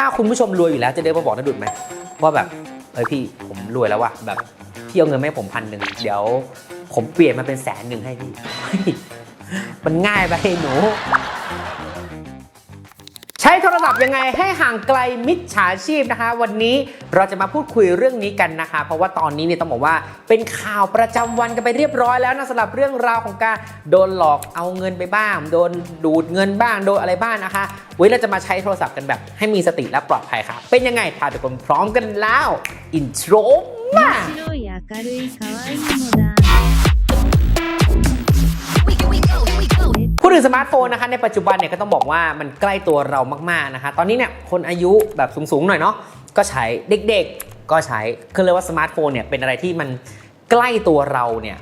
ถ้าคุณผู้ชมรวยอยู่แล้วจะเดินมาบอกนดุดไหมว่าแบบเอ้ยพี่ผมรวยแล้วว่ะแบบพี่เอาเงินให้ผมพันหนึ่งเดี๋ยวผมเปลี่ยนมาเป็นแสนหนึ่งให้พี่มันง่ายไปหนู ยังไงให้ห่างไกลมิจฉาชีพนะคะ วันนี้เราจะมาพูดคุยเรื่องนี้กันนะคะ เพราะว่าตอนนี้เนี่ยต้องบอกว่าเป็นข่าวประจำวันกันไปเรียบร้อยแล้วนะสำหรับเรื่องราวของการโดนหลอกเอาเงินไปบ้าง โดนดูดเงินบ้างโดนอะไรบ้างนะคะวันนี้เราจะมาใช้โทรศัพท์กันแบบ ให้มีสติและปลอดภัยค่ะ เป็นยังไงถ้าทุกคนพร้อมกันแล้วอินโทรมา ถึงสมาร์ทโฟนนะคะในปัจจุบันเนี่ยก็ต้องบอกว่ามันใกล้ตัวเรามากๆนะคะ ตอนนี้เนี่ยคนอายุแบบสูงๆหน่อยเนาะก็ใช้เด็กๆ ก็ใช้คือเลยกว่าสมาร์ทโฟนเนี่ยเป็นอะไรที่มันใกล้ตัวเราเนี่ย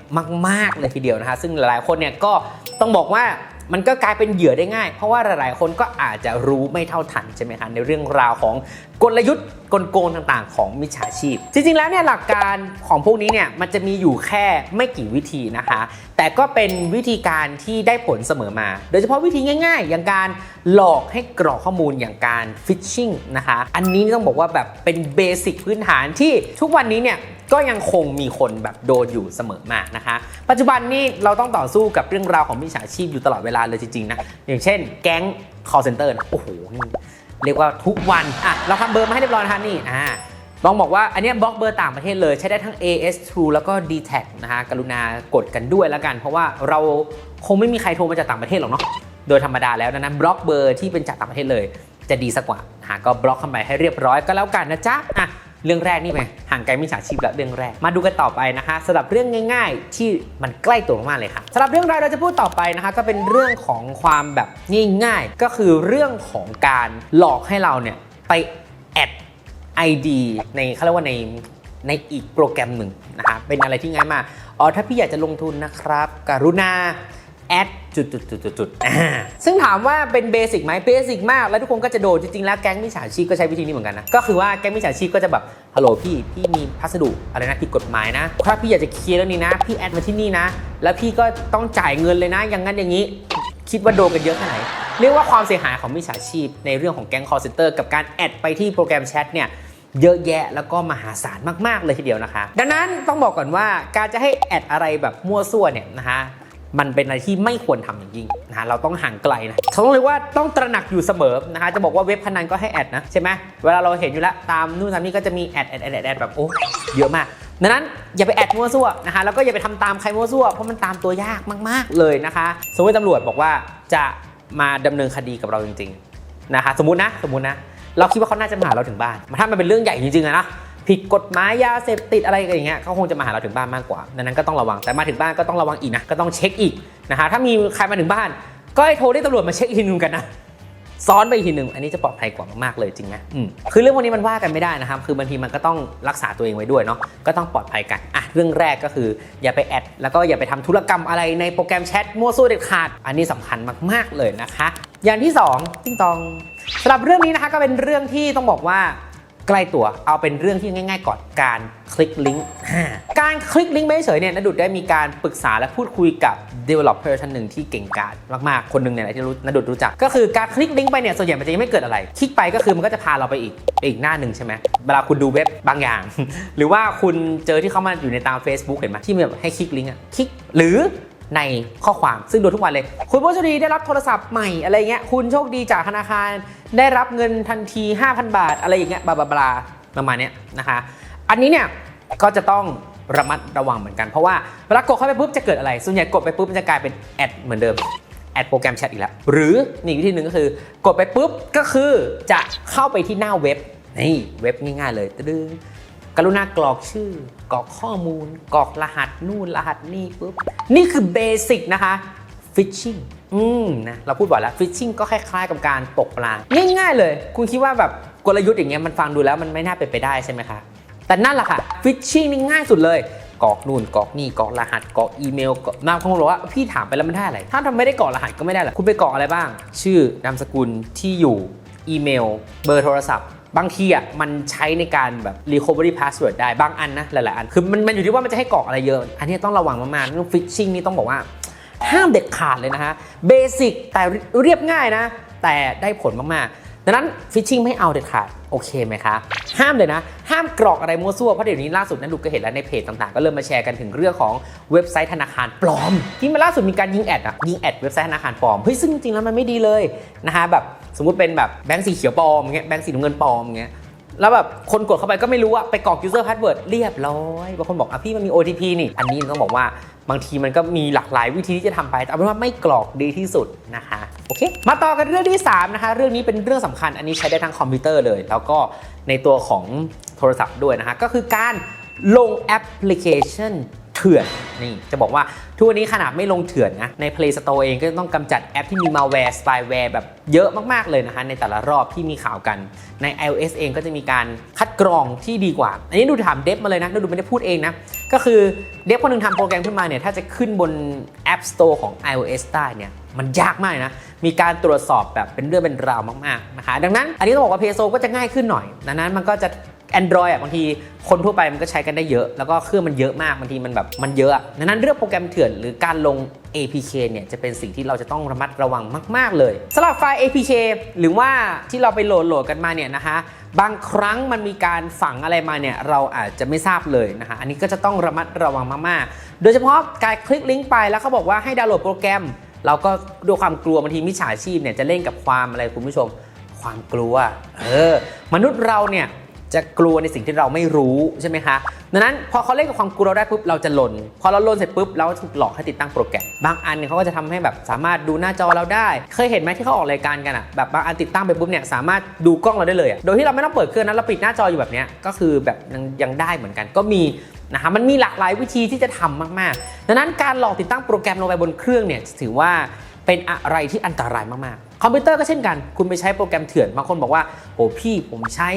มากๆเลยทีเดียวนะคะ ซึ่งหลายๆคนเนี่ยก็ต้องบอกว่ามันก็กลายเป็นเหยื่อได้ง่าย เพราะว่าหลายๆ คนก็อาจจะรู้ไม่เท่าทันใช่ไหมคะในเรื่องราวของกลยุทธ์กลโกงต่างๆ ของมิจฉาชีพ จริงๆ แล้วเนี่ยหลักการของพวกนี้เนี่ยมันจะมีอยู่แค่ไม่กี่วิธีนะคะ แต่ก็เป็นวิธีการที่ได้ผลเสมอมา โดยเฉพาะวิธีง่าย ๆ อย่างการหลอกให้กรอกข้อมูลอย่างการฟิชชิงนะคะ อันนี้ต้องบอกว่าแบบเป็นเบสิกพื้นฐานที่ทุกวันนี้เนี่ยก็ยังคงมีคนแบบโดนอยู่เสมอมานะคะ ปัจจุบันนี้เราต้องต่อสู้กับเรื่องราวของมิจฉาชีพอยู่ตลอดเวลาเลยจริงๆนะ อย่างเช่น แก๊ง call center นะโอ้โห เรียกว่าทุกวันอะเราทำเบอร์มาให้เรียบร้อยนะฮะนี่อ่าต้องบอกว่าอันนี้บล็อกเบอร์ต่างประเทศเลยใช้ได้ทั้ง AS True แล้วก็ d t แทนะฮะกรุณากดกันด้วยแล้วกัน เพราะว่าเราคงไม่มีใครโทรมาจากต่างประเทศหรอกเนาะโดยธรรมดาแล้วดังนั้นบล็อกเบอร์ที่เป็นจากต่างประเทศเลย จะดีสักกว่านะฮะก็บล็อกเข้าไปให้เรียบร้อยก็แล้วกันนะจ๊ะอะ เรื่องแรกนี่ไหมห่างไกลมิจฉาชีพแล้วเรื่องแรก มาดูกันต่อไปนะคะสำหรับเรื่องง่าย ๆ ที่มันใกล้ตัวมากเลยค่ะสำหรับเรื่องแรกเราจะพูดต่อไปนะคะ ก็เป็นเรื่องของความแบบง่ายๆ ก็คือเรื่องของการหลอกให้เราเนี่ยไปแอด ID ในเขาเรียกว่าในในอีกโปรแกรมหนึ่งนะคะเป็นอะไรที่ง่ายมากอ๋อถ้าพี่อยากจะลงทุนนะครับ กรุณา แอดจุดจุดจุดจุดจุดซึ่งถามว่าเป็นเบสิกไหมเบสิกมาก แล้วทุกคนก็จะโดนจริงๆ แล้วแก๊งมิจฉาชีพก็ใช้วิธีนี้เหมือนกันนะ ก็คือว่าแก๊งมิจฉาชีพก็จะแบบ ฮัลโหลพี่ พี่มีพัสดุอะไรนะผิดกฎหมายนะ ถ้าพี่อยากจะเคลียร์เรื่องนี้นะ พี่แอดมาที่นี่นะ แล้วพี่ก็ต้องจ่ายเงินเลยนะ อย่างนั้นอย่างนี้ คิดว่าโดนกันเยอะแค่ไหน เรียกว่าความเสียหายของมิจฉาชีพ ในเรื่องของแก๊ง call center กับการแอดไปที่โปรแกรมแชทเนี่ยเยอะแยะแล้วก็มหาศาลมาก ๆ เลยทีเดียวนะคะ ดังนั้นต้องบอกก่อนว่าการจะให้แอดอะไรแบบมั่วซั่วเนี่ยนะคะ มันเป็นอะไรที่ไม่ควรทำอย่างยิ่งนะฮะเราต้องห่างไกลนะเขาต้องเรียกว่าต้องตระหนักอยู่เสมอนะคะจะบอกว่าเว็บพนันก็ให้แอดนะใช่ไหมเวลาเราเห็นอยู่แล้วตามนู่นตามนี่ก็จะมีแอดแอดแอดแอดแบบโอ้เยอะมากดังนั้นอย่าไปแอดมั่วซั่วนะคะแล้วก็อย่าไปทำตามใครมั่วซั่วเพราะมันตามตัวยากมาก ๆ เลยนะคะสมมติตำรวจบอกว่าจะมาดำเนินคดีกับเราจริง ๆ นะคะ สมมตินะสมมตินะ เราคิดว่าเขาน่าจะมาหาเราถึงบ้านถ้ามันเป็นเรื่องใหญ่จริงๆนะ ผิดกฎหมายยาเสพติดอะไรอย่างเงี้ยเขาคงจะมาหาเราถึงบ้านมากกว่าดังนั้นก็ต้องระวังแต่มาถึงบ้านก็ต้องระวังอีกนะก็ต้องเช็คอีกนะคะถ้ามีใครมาถึงบ้าน ก็ให้โทรเรียกตำรวจมาเช็คอีกทีนึงกันนะซ้อนไปอีกทีหนึ่งอันนี้จะปลอดภัยกว่ามากๆเลยจริงไหมอืมคือเรื่องวกนี้มันว่ากันไม่ได้นะครับ คือบางทีมันก็ต้องรักษาตัวเองไว้ด้วยเนาะ ก็ต้องปลอดภัยกัน อะ เรื่องแรกก็คือ อย่าไปแอด แล้วก็อย่าไปทำธุรกรรมอะไรในโปรแกรมแชทมั่วซั่วเด็ดขาด อันนี้สำคัญมากๆเลยนะคะ อย่างที่สองติ้งตองสำหรับเรื่องนี้นะคะก็เป็นเรื่องที่ต้องบอกว่า ใกล้ตัวเอาเป็นเรื่องที่ง่าย ๆ ก่อนการคลิกลิงก์อ่าการคลิกลิงก์ไม่เฉยเนี่ยนดุดได้มีการปรึกษาและพูดคุยกับ developer ท่านหนึ่งที่เก่งกาจมากๆ คนหนึ่งเนี่ยที่รู้นดุดรู้จัก ก็คือการคลิกลิงก์ไปเนี่ยส่วนใหญ่มันจะยังไม่เกิดอะไร คลิกไปก็คือมันก็จะพาเราไปอีกไปอีกหน้าหนึ่งใช่ไหมเวลาคุณดูเว็บบางอย่าง หรือว่าคุณเจอที่เขามาอยู่ในตาม Facebook เห็นไหมที่แบบให้คลิกลิงก์อะคลิกหรือ ในข้อความซึ่งดูทุกวันเลย คุณผู้โชคดีได้รับโทรศัพท์ใหม่อะไรเงี้ยคุณโชคดีจากธนาคารได้รับเงินทันที 5,000 บาท อะไรอย่างเงี้ยบลาบลาบลาประมาณเนี้ยนะคะอันนี้เนี่ยก็จะต้องระมัดระวังเหมือนกันเพราะว่าเวลากดเข้าไปปุ๊บจะเกิดอะไร ส่วนใหญ่กดไปปุ๊บมันจะกลายเป็นแอดเหมือนเดิมแอดโปรแกรมแชทอีกแล้ว หรือมีอีกวิธีหนึ่งก็คือกดไปปุ๊บก็คือจะเข้าไปที่หน้าเว็บนี่เว็บง่ายๆเลยตึ้ง กรุณากรอกชื่อกรอกข้อมูลกรอกรหัสนู่นรหัสนี่ปุ๊บนี่คือเบสิกนะคะฟิชชิ่งอืมนะเราพูดบ่อยแล้วฟิชชิ่งก็คล้ายๆกับการตกปลาง่ายๆเลย คุณคิดว่าแบบกลยุทธ์อย่างเงี้ยมันฟังดูแล้วมันไม่น่าเป็นไปได้ใช่ไหมคะแต่นั่นแหละค่ะฟิชชิ่งนี่ง่ายสุดเลยกรอกนู่นกรอกนี่กรอกรหัสกรอกอีเมลนามของบอกว่าพี่ถามไปแล้วมันได้อะไร ถ้าทำไม่ได้กรอกรหัสก็ไม่ได้หรอกคุณไปกรอกอะไรบ้าง ชื่อนามสกุลที่อยู่อีเมล เบอร์โทรศัพท์ บางทีอะมันใช้ในการแบบ recovery password ได้บางอันนะหลายๆอัน คือมันมันอยู่ที่ว่ามันจะให้กรอกอะไรเยอะ อันนี้ต้องระวังมากๆเรื่อง phishing นี่ต้องบอกว่า ห้ามเด็ดขาดเลยนะฮะเบสิกแต่เรียบง่ายนะ แต่ได้ผลมากๆดังนั้นฟิชชิงไม่เอาเด็ดขาดโอเคไหมคะ ห้ามเลยนะ ห้ามกรอกอะไรมั่วซั่วเพราะเดี๋ยวนี้ล่าสุดนั้นดูก็เห็นแล้วในเพจต่างๆ ก็เริ่มมาแชร์กันถึงเรื่องของเว็บไซต์ธนาคารปลอม ที่มาล่าสุดมีการยิงแอดอะยิงแอดเว็บไซต์ธนาคารปลอมเฮ้ยซึ่งจริงๆแล้วมันไม่ดีเลยนะคะแบบ สมมุติเป็นแบบแบงก์สีเขียวปลอมเงี้ยแบงก์สีน้ำเงินปลอมเงี้ยแล้วแบบคนกดเข้าไปก็ไม่รู้อะไปกรอก user password เรียบร้อยบางคนบอกอะพี่มันมี OTP นี่ อันนี้ต้องบอกว่าบางทีมันก็มีหลากหลายวิธีที่จะทำไป แต่เอาเป็นว่าไม่กรอกดีที่สุดนะคะโอเค มาต่อกันเรื่องที่ 3 นะคะ เรื่องนี้เป็นเรื่องสำคัญ อันนี้ใช้ได้ทั้งคอมพิวเตอร์เลย แล้วก็ในตัวของโทรศัพท์ด้วยนะคะ ก็คือการลงแอปพลิเคชัน เถื่อนนี่จะบอกว่าทุกวันนี้ขนาดไม่ลงเถื่อนนะใน Play Store เองก็ต้องกำจัดแอปที่มี malware spyware แบบเยอะมากๆเลยนะคะในแต่ละรอบที่มีข่าวกันใน iOS เองก็จะมีการคัดกรองที่ดีกว่า อันนี้ดูถามเดฟมาเลยนะดูไม่ได้พูดเองนะ ก็คือเดฟคนหนึงทำโปรแกรมขึ้นมาเนี่ยถ้าจะขึ้นบน App Store ของ iOS ได้เนี่ยมันยากมากนะ มีการตรวจสอบแบบเป็นเรื่องเป็นราวมากๆนะคะ ดังนั้นอันนี้ต้องบอกว่า Play Store ก็จะง่ายขึ้นหน่อย ดังนั้นมันก็จะ Android อะบางทีคนทั่วไปมันก็ใช้กันได้เยอะ แล้วก็เครื่องมันเยอะมากบางทีมันแบบมันเยอะดังนั้นเรื่องโปรแกรมเถื่อนหรือการลง APK เนี่ยจะเป็นสิ่งที่เราจะต้องระมัดระวังมาก ๆ เลยสำหรับไฟล์ APK หรือว่าที่เราไปโหลดโหลดกันมาเนี่ยนะคะบางครั้งมันมีการฝังอะไรมาเนี่ยเราอาจจะไม่ทราบเลยนะคะอันนี้ก็จะต้องระมัดระวังมากๆ โดยเฉพาะการคลิกลิงก์ไปแล้วเขาบอกว่าให้ดาวน์โหลดโปรแกรม เราก็ด้วยความกลัวบางทีมิจฉาชีพเนี่ยจะเล่นกับความอะไรคุณผู้ชม ความกลัวเออมนุษย์เราเนี่ย จะกลัวในสิ่งที่เราไม่รู้ใช่ไหมคะดังนั้นพอเขาเล่นกับความกลัวเราได้ปุ๊บเราจะหล่น พอเราหล่นเสร็จปุ๊บเราถูกหลอกให้ติดตั้งโปรแกรม บางอันเนี่ยเขาก็จะทำให้แบบสามารถดูหน้าจอเราได้ เคยเห็นไหมที่เขาออกรายการกันอะแบบบางอันติดตั้งไปปุ๊บเนี่ยสามารถดูกล้องเราได้เลย โดยที่เราไม่ต้องเปิดเครื่องนั้นเราปิดหน้าจออยู่แบบเนี้ยก็คือแบบยังยังได้เหมือนกันก็มีนะคะมันมีหลากหลายวิธีที่จะทำมากๆ ดังนั้นการหลอกติดตั้งโปรแกรมลงไปบนเครื่องเนี่ยถือว่าเป็นอะไรที่อันตรายมากๆ คอมพิวเตอร์ก็เช่นกัน คุณไปใช้โปรแกรมเถื่อน บางคนบอกว่าโอ้พี่ผมใช้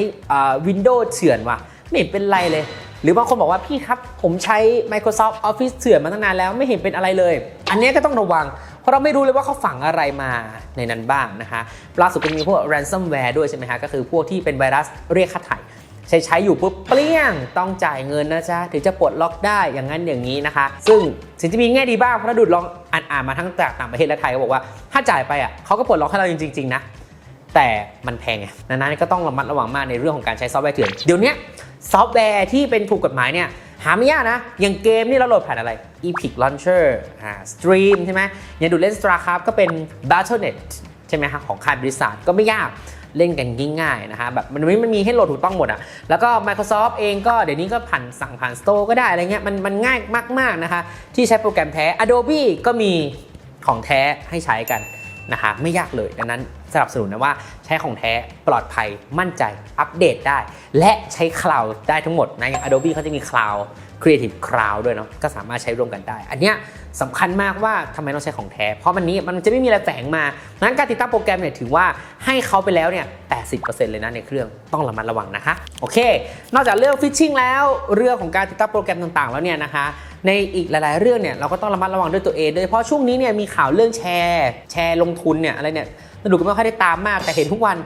วินโดว์เถื่อนว่ะ ไม่เห็นเป็นไรเลย หรือบางคนบอกว่าพี่ครับ ผมใช้ Microsoft Office เถื่อนมาตั้งนานแล้วไม่เห็นเป็นอะไรเลย อันนี้ก็ต้องระวัง เพราะเราไม่รู้เลยว่าเขาฝังอะไรมาในนั้นบ้างนะคะล่าสุดก็มีพวก ransomware ด้วยใช่ไหมคะก็คือพวกที่เป็นไวรัสเรียกค่าไถ่ใช้ใช้อยู่ปุ๊บเปรี้ยงต้องจ่ายเงินนะจ๊ะถึงจะปลดล็อกได้อย่างนั้นอย่างนี้นะคะ ซึ่งสิ่งที่มีแง่ดีบ้างเพราะถ้าดูดลอง อ่านอ่านมาทั้งจากต่างประเทศและไทยก็บอกว่าถ้าจ่ายไปอะเขาก็ปลดล็อกให้เราจริงๆนะแต่มันแพงไงดังนั้นก็ต้องระมัดระวังมากในเรื่องของการใช้ซอฟต์แวร์เถื่อนเดี๋ยวนี้ซอฟต์แวร์ที่เป็นถูกกฎหมายเนี่ยหาไม่ยากนะ อย่างเกมนี่เราโหลดผ่านอะไร Epic Launcher อ่า Stream ใช่ไหมอย่างดูเล่น StarCraft ก็เป็น Battle.net ใช่ไหมครับของค่ายบริษัทก็ไม่ยาก เล่นกันง่ายๆนะคะแบบมันมันมีให้โหลดถูกต้องหมดอะแล้วก็ Microsoft เองก็เดี๋ยวนี้ก็ผ่านสั่งผ่าน Store ก็ได้อะไรเงี้ยมันมันง่ายมากๆนะคะที่ใช้โปรแกรมแท้ Adobe ก็มีของแท้ให้ใช้กันนะคะไม่ยากเลยดังนั้นสนับสนุนนะว่าใช้ของแท้ปลอดภัยมั่นใจอัปเดตได้ และใช้คลาวด์ได้ทั้งหมดนะอย่าง Adobe เขาจะมีคลาวด์ Creative Cloud ด้วยเนาะก็สามารถใช้ร่วมกันได้ อันเนี้ยสำคัญมากว่าทำไมต้องใช้ของแท้ เพราะมันนี้มันจะไม่มีอะไรแฝงมาดังนั้นการติดตั้งโปรแกรมเนี่ยถือว่าให้เขาไปแล้วเนี่ย 80%เลยนะในเครื่องต้องระมัดระวังนะคะ โอเค นอกจากเรื่องฟิชชิงแล้วเรื่องของการติดตั้งโปรแกรมต่างๆ แล้วเนี่ยนะคะ ในอีกหลาย ๆ เรื่องเนี่ยเราก็ต้องระมัดระวังด้วยตัวเองโดยเฉพาะช่วงนี้เนี่ยมีข่าวเรื่องแชร์ แชร์ลงทุนเนี่ยอะไรเนี่ยเราดูก็ไม่ค่อยได้ตามมากแต่เห็นทุกวัน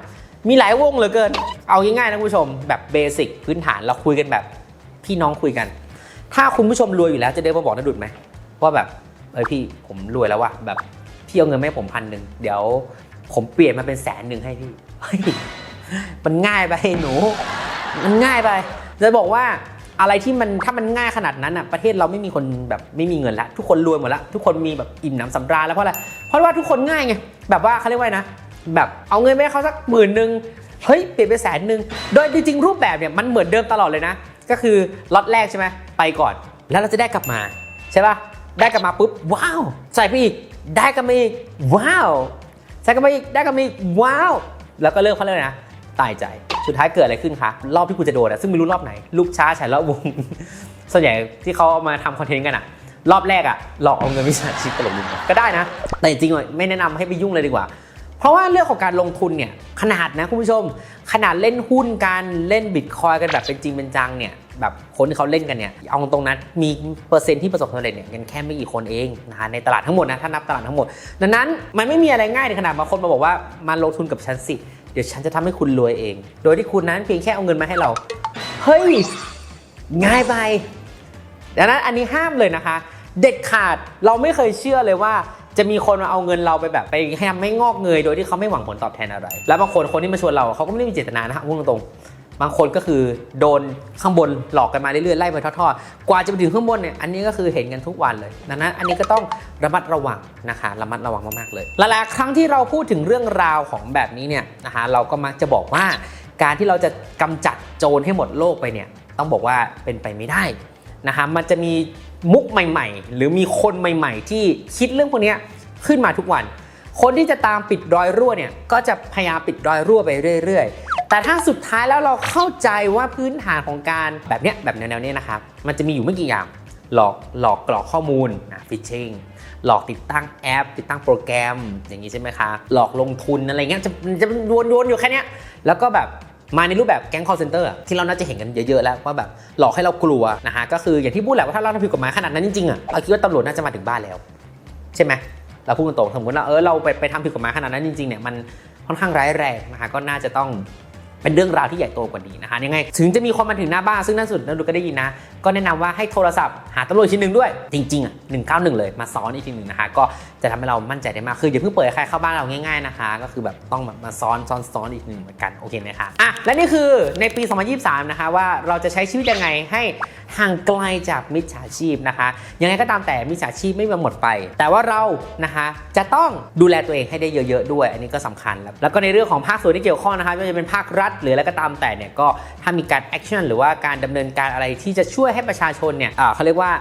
มีหลายวงเหลือเกิน เอาง่ายๆนะคุณผู้ชมแบบเบสิกพื้นฐานเราคุยกันแบบพี่น้องคุยกัน ถ้าคุณผู้ชมรวยอยู่แล้วจะเดินมาบอกนะดุดไหมว่าแบบเอ้ยพี่ผมรวยแล้วว่ะแบบพี่เอาเงินมาให้ผมพันหนึ่งเดี๋ยวผมเปลี่ยนมาเป็นแสนหนึ่งให้พี่เฮ้ยมันง่ายไปหนู มันง่ายไปจะบอกว่าอะไรที่มันถ้ามันง่ายขนาดนั้นอะประเทศเราไม่มีคนแบบไม่มีเงินละทุกคนรวยหมดละทุกคนมีแบบอิ่มหนำสำราญแล้วเพราะอะไรเพราะว่าทุกคนง่ายไงแบบว่าเขาเรียกว่านะแบบเอาเงินไปให้เขาสักหมื่นหนึ่งเฮ้ยเปลี่ยนไปแสนหนึ่งโดยจริงๆรูปแบบเนี่ยมันเหมือนเดิมตลอดเลยนะ ก็คือล็อตแรกใช่ไหมไปก่อน แล้วเราจะได้กลับมาใช่ป่ะได้กลับมาปุ๊บว้าวใส่ไปอีกได้กลับมาอีกว้าวใส่กลับมาอีกได้กลับมาอีกว้าวแล้วก็เริ่มเขาเรียกอะไรนะตายใจสุดท้ายเกิดอะไรขึ้นคะรอบที่คุณจะโดนอะซึ่งไม่รู้รอบไหน ลูกช้าฉันรอบวง ส่วนใหญ่ที่เขาเอามาทำคอนเทนต์กันอะรอบแรกอะหลอกเอาเงินวิชาชีพตลกลุงก็ได้นะ แต่จริงๆไม่แนะนำให้ไปยุ่งเลยดีกว่า เพราะว่าเรื่องของการลงทุนเนี่ยขนาดนะคุณผู้ชม ขนาดเล่นหุ้นการเล่นบิตคอยกันแบบเป็นจริงเป็นจังเนี่ยแบบคนที่เขาเล่นกันเนี่ยเอาตรงนั้นมีเปอร์เซ็นต์ที่ประสบความสำเร็จเนี่ยกันแค่ไม่กี่คนเองนะคะในตลาดทั้งหมดนะถ้านับตลาดทั้งหมด ดังนั้นมันไม่มีอะไรง่ายในขนาดบางคนมาบอกว่ามาลงทุนกับฉันสิ เดี๋ยวฉันจะทำให้คุณรวยเอง โดยที่คุณนั้นเพียงแค่เอาเงินมาให้เรา เฮ้ย ง่ายไปดังนั้นอันนี้ห้ามเลยนะคะ เด็ดขาดเราไม่เคยเชื่อเลยว่า จะมีคนมาเอาเงินเราไปแบบไปให้ทำให้งอกเงยโดยที่เขาไม่หวังผลตอบแทนอะไร แล้วบางคนคนที่มาชวนเราเขาก็ไม่ได้มีเจตนานะฮะพูดตรงๆบางคนก็คือโดนข้างบนหลอกกันมาเรื่อยๆไล่ไปทอดๆกว่าจะไปถึงข้างบนเนี่ยอันนี้ก็คือเห็นกันทุกวันเลยดังนั้นอันนี้ก็ต้องระมัดระวังนะคะระมัดระวังมากๆเลยหลายๆครั้งที่เราพูดถึงเรื่องราวของแบบนี้เนี่ยนะคะเราก็มักจะบอกว่าการที่เราจะกำจัดโจรให้หมดโลกไปเนี่ยต้องบอกว่าเป็นไปไม่ได้นะคะมันจะมี มุกใหม่ๆ หรือมีคนใหม่ๆ ที่คิดเรื่องพวกนี้ขึ้นมาทุกวัน คนที่จะตามปิดรอยรั่วเนี่ยก็จะพยายามปิดรอยรั่วไปเรื่อย ๆ แต่ถ้าสุดท้ายแล้วเราเข้าใจว่าพื้นฐานของการแบบเนี้ยแบบแนวๆเนี้ยนะครับ มันจะมีอยู่ไม่กี่อย่างหลอกหลอกกรอกข้อมูลนะฟิชชิงหลอกติดตั้งแอป ติดตั้งโปรแกรมอย่างนี้ใช่ไหมคะหลอกลงทุนอะไรเงี้ยจะจะวนๆอยู่แค่นี้แล้วก็แบบ มาในรูปแบบแก๊ง call center ที่เราน่าจะเห็นกันเยอะๆแล้วว่าแบบหลอกให้เรากลัวนะฮะก็คืออย่างที่พูดแหละว่าถ้าเราทำผิดกฎหมายขนาดนั้นจริงๆอะเราคิดว่าตำรวจน่าจะมาถึงบ้านแล้ว ใช่ไหมเราพูดตรงๆสมมติว่าเออเราไปไปทำผิดกฎหมายขนาดนั้นจริงๆเนี่ยมันค่อนข้างร้ายแรงนะคะก็น่าจะต้อง เป็นเรื่องราวที่ใหญ่โตกว่านี้นะคะยังไง ถึงจะมีคนมาถึงหน้าบ้านซึ่งน่าสุดนันดูก็ได้ยินนะ ก็แนะนำว่าให้โทรศัพท์หาตำรวจชิ้นหนึ่งด้วย จริงๆอะ191เลยมาซ้อนอีกทีหนึ่งนะคะก็จะทำให้เรามั่นใจได้มากคืออย่าเพิ่งเปิดใครเข้าบ้านเราง่ายๆนะคะ ก็คือแบบต้องแบบมาซ้อนซ้อนซ้อนอีกหนึ่งเหมือนกันโอเคไหมคะอะและนี่คือในปี 2023 นะคะว่าเราจะใช้ชีวิตยังไงให้ห่างไกลจากมิจฉาชีพนะคะ ยังไงก็ตามแต่มิจฉาชีพไม่มีวันหมดไป แต่ว่าเรานะคะจะต้องดูแลตัวเองให้ได้เยอะ ๆ ด้วย อันนี้ก็สำคัญแล้วแล้วก็ในเรื่องของภาคส่วนที่เกี่ยวข้องนะคะไม่ว่าจะเป็นภาครัฐหรืออะไรก็ตามแต่เนี่ยก็ถ้ามีการแอคชั่นหรือว่าการดำเนินการอะไรที่จะช่วยให้ประชาชนเนี่ยเขาเรียกว่า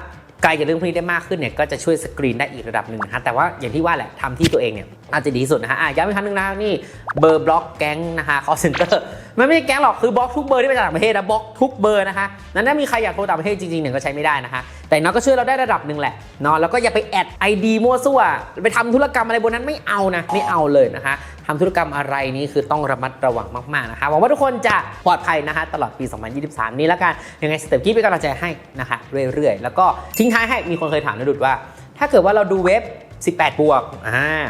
ไกลจากเรื่องพวกนี้ได้มากขึ้นเนี่ยก็จะช่วยสกรีนได้อีกระดับหนึ่งนะฮะแต่ว่าอย่างที่ว่าแหละทำที่ตัวเองเนี่ย อาจจะดีที่สุดนะฮะอย้ำอีกครั้งหนึ่งนะนี่เบอร์บล็อกแก๊งนะคะ call center มันไม่ใช่แก๊งหรอกคือบล็อกทุกเบอร์ที่มาจากต่างประเทศนะบล็อกทุกเบอร์นะคะนั้นถ้ามีใครอยากโทรต่างประเทศจริงๆเนี่ยก็ใช้ไม่ได้นะคะแต่น้อยก็ช่วยเราได้ระดับหนึ่งแหละเนาะแล้วก็อย่าไปแอดไอดีมั่วซั่วไปทำธุรกรรมอะไรบนนั้นไม่เอานะไม่เอาเลยนะคะทำธุรกรรมอะไรนี้คือต้องระมัดระวังมากๆนะคะหวังว่าทุกคนจะปลอดภัยนะคะตลอดปี 2023 นี้แล้วกันยังไงสเต็ปกี้เป็นกำลังใจให้นะคะเรื่อยๆ แล้วก็ทิ้งท้ายให้มีคนเคยถามนะดุดว่า ถ้าเกิดว่าเราดูเว็บ 18 บวกอ่า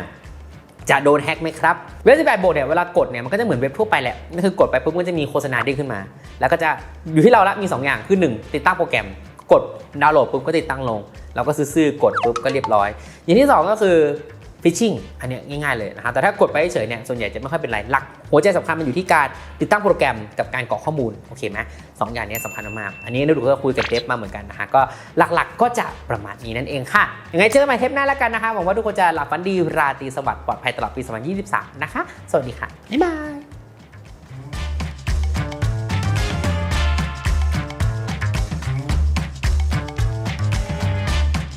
จะโดนแฮ็กไหมครับ เว็บ18บวกเนี่ยเวลากดเนี่ยมันก็จะเหมือนเว็บทั่วไปแหละนั่นคือกดไปปุ๊บมันจะมีโฆษณาเด้งขึ้นมา แล้วก็จะอยู่ที่เราละมี 2 อย่างคือ 1 ติดตั้งโปรแกรม กดดาวน์โหลดปุ๊บก็ติดตั้งลง เราก็ซื้อๆกดปุ๊บก็เรียบร้อย อย่างที่ 2 ก็คือ ฟิชชิ่งอันนี้ง่ายๆเลยนะครับแต่ถ้ากดไปเฉยๆเนี่ยส่วนใหญ่จะไม่ค่อยเป็นไรหลัก หัวใจสำคัญมันอยู่ที่การติดตั้งโปรแกรมกับการกรอกข้อมูลโอเคไหมสองอย่างนี้สำคัญมากอันนี้นุดูก็คุยกับเดฟมาเหมือนกันนะฮะก็หลักๆก็จะประมาณนี้นั่นเองค่ะยังไงเจอกันใหม่เทปหน้าแล้วกันนะคะหวังว่าทุกคนจะหลับฝันดีราตรีสวัสดิ์ปลอดภัยตลอดปี 2023 นะคะ สวัสดีค่ะบ๊ายบาย